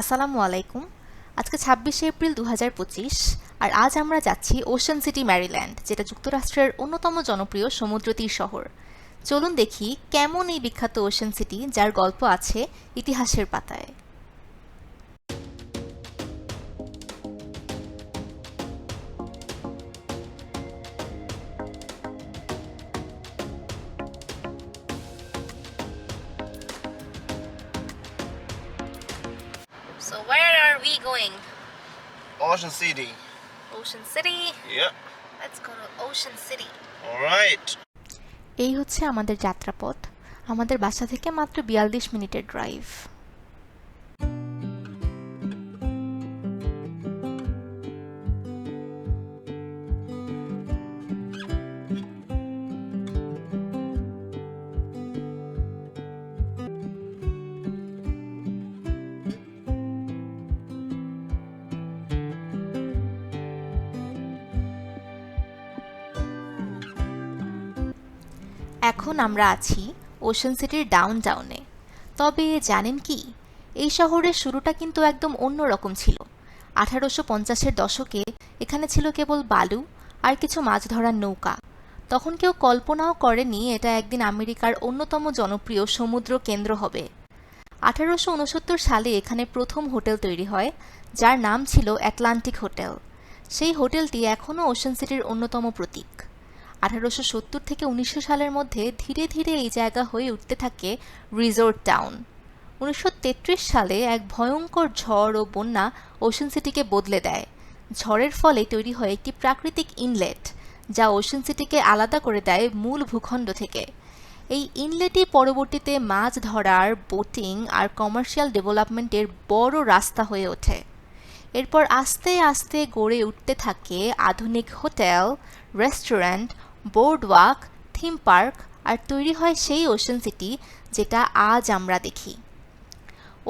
আসসালামু আলাইকুম। আজকে ছাব্বিশে এপ্রিল দু হাজার পঁচিশ আর আজ আমরা যাচ্ছি ওশান সিটি, ম্যারিল্যান্ড, যেটা যুক্তরাষ্ট্রের অন্যতম জনপ্রিয় সমুদ্রতীর শহর। চলুন দেখি কেমন এই বিখ্যাত ওশান সিটি, যার গল্প আছে ইতিহাসের পাতায়। Ocean City. Ocean City. Yep. Let's go to Ocean City. Alright. এই হচ্ছে আমাদের যাত্রাপথ আমাদের বাসা থেকে মাত্র বিয়াল্লিশ মিনিটের ড্রাইভ এখন আমরা আছি ওশান সিটির ডাউন টাউনে তবে জানেন কি? এই শহরের শুরুটা কিন্তু একদম অন্য রকম ছিল। আঠারোশো পঞ্চাশের দশকে এখানে ছিল কেবল বালু আর কিছু মাছ ধরার নৌকা। তখন কেউ কল্পনাও করেনি এটা একদিন আমেরিকার অন্যতম জনপ্রিয় সমুদ্র কেন্দ্র হবে। আঠারোশো উনসত্তর সালে এখানে প্রথম হোটেল তৈরি হয়, যার নাম ছিল অ্যাটলান্টিক হোটেল সেই হোটেলটি এখনও ওশান সিটির অন্যতম প্রতীক। আঠারোশো সত্তর থেকে উনিশশো সালের মধ্যে ধীরে ধীরে এই জায়গা হয়ে উঠতে থাকে রিসোর্ট টাউন। উনিশশো তেত্রিশ সালে এক ভয়ঙ্কর ঝড় ও বন্যা ওশান সিটিকে বদলে দেয়। ঝড়ের ফলে তৈরি হয় একটি প্রাকৃতিক ইনলেট, যা ওশান সিটিকে আলাদা করে দেয় মূল ভূখণ্ড থেকে। এই ইনলেটই পরবর্তীতে মাছ ধরার, বোটিং আর কমার্শিয়াল ডেভেলপমেন্টের বড় রাস্তা হয়ে ওঠে। এরপর আস্তে আস্তে গড়ে উঠতে থাকে আধুনিক hotel, restaurant boardwalk theme park আর তৈরি হয় সেই ওশান সিটি যেটা আজ আমরা দেখি।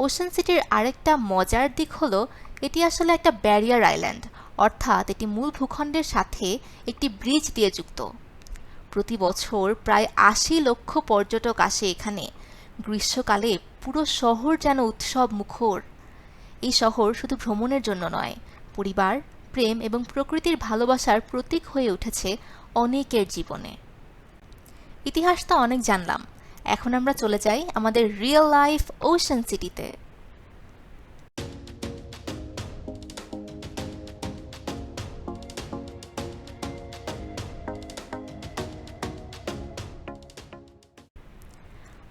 ওশান সিটির আরেকটা মজার দিক হলো, এটি আসলে একটা ব্যারিয়ার আইল্যান্ড অর্থাৎ এটি মূল ভূখণ্ডের সাথে একটি ব্রিজ দিয়ে যুক্ত। প্রতি বছর প্রায় আশি লক্ষ পর্যটক আসে এখানে। গ্রীষ্মকালে পুরো শহর যেন উৎসব মুখর এই শহর শুধু ভ্রমণের জন্য নয়, পরিবার প্রেম এবং প্রকৃতির ভালোবাসার প্রতীক হয়ে উঠেছে অনেকের জীবনে। ইতিহাস তো অনেক জানলাম। এখন আমরা চলে যাই আমাদের রিয়েল লাইফ ওশান সিটিতে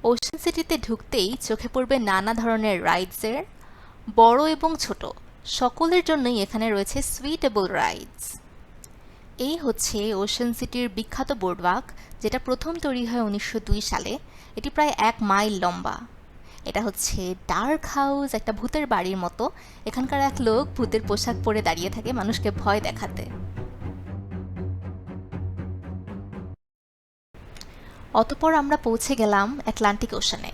ওশান সিটিতে ঢুকতেই চোখে পড়বে নানা ধরনের রাইডসের বড় এবং ছোট। সকলের জন্যই এখানে রয়েছে সুইটেবল রাইডস এই হচ্ছে ওশান সিটির বিখ্যাত বোর্ডওয়াক যেটা প্রথম তৈরি হয় উনিশশো দুই সালে। এটি প্রায় এক মাইল লম্বা। এটা হচ্ছে ডার্ক হাউস একটা ভূতের বাড়ির মতো। এখানকার এক লোক ভূতের পোশাক পরে দাঁড়িয়ে থাকে মানুষকে ভয় দেখাতে। অতপর আমরা পৌঁছে গেলাম অ্যাটলান্টিক ওশানে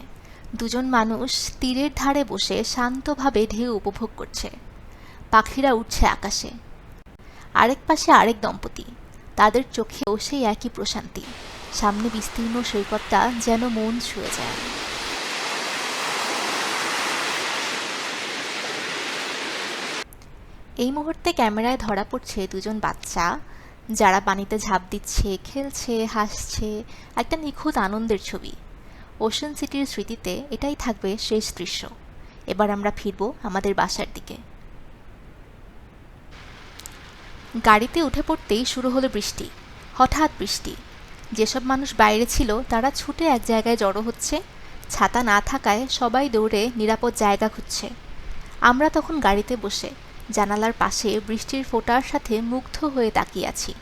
দুজন মানুষ তীরের ধারে বসে শান্তভাবে ঢেউ উপভোগ করছে। পাখিরা উঠছে আকাশে। আরেক পাশে আরেক দম্পতি। তাদের চোখেও সেই একই প্রশান্তি। সামনে বিস্তীর্ণ সৈকতটা যেন মন ছুঁয়ে যায়। এই মুহূর্তে ক্যামেরায় ধরা পড়ছে দুজন বাচ্চা, যারা পানিতে ঝাঁপ দিচ্ছে, খেলছে, হাসছে, একটা নিখুঁত আনন্দের ছবি। ওশান সিটির স্মৃতিতে এটাই থাকবে শেষ দৃশ্য। এবার আমরা ফিরব আমাদের বাসার দিকে। গাড়িতে উঠে পড়তেই শুরু হলো বৃষ্টি, হঠাৎ বৃষ্টি। যেসব মানুষ বাইরে ছিল, তারা ছুটে এক জায়গায় জড়ো হচ্ছে। ছাতা না থাকায় সবাই দৌড়ে নিরাপদ জায়গা খুঁজছে। আমরা তখন গাড়িতে বসে জানালার পাশে বৃষ্টির ফোঁটার সাথে মুগ্ধ হয়ে তাকিয়ে আছি।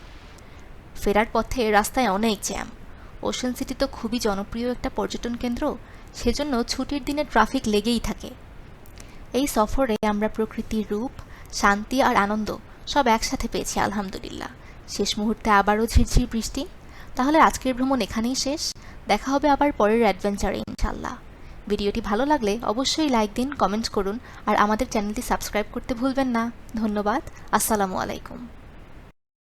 ফেরার পথে রাস্তায় অনেক জ্যাম। ওশান সিটি তো খুবই জনপ্রিয় একটা পর্যটন কেন্দ্র, সেজন্য ছুটির দিনে ট্রাফিক লেগেই থাকে। এই সফরে আমরা প্রকৃতির রূপ, শান্তি আর আনন্দ সব একসাথে পেয়েছি, আলহামদুলিল্লাহ। শেষ মুহূর্তে আবারও ঝিরঝির বৃষ্টি। তাহলে আজকের ভ্রমণ এখানেই শেষ। দেখা হবে আবার পরের অ্যাডভেঞ্চারে ইনশাল্লাহ ভিডিওটি ভালো লাগলে অবশ্যই লাইক দিন কমেন্ট করুন, আর আমাদের চ্যানেলটি সাবস্ক্রাইব করতে ভুলবেন না। ধন্যবাদ। আসসালামু আলাইকুম।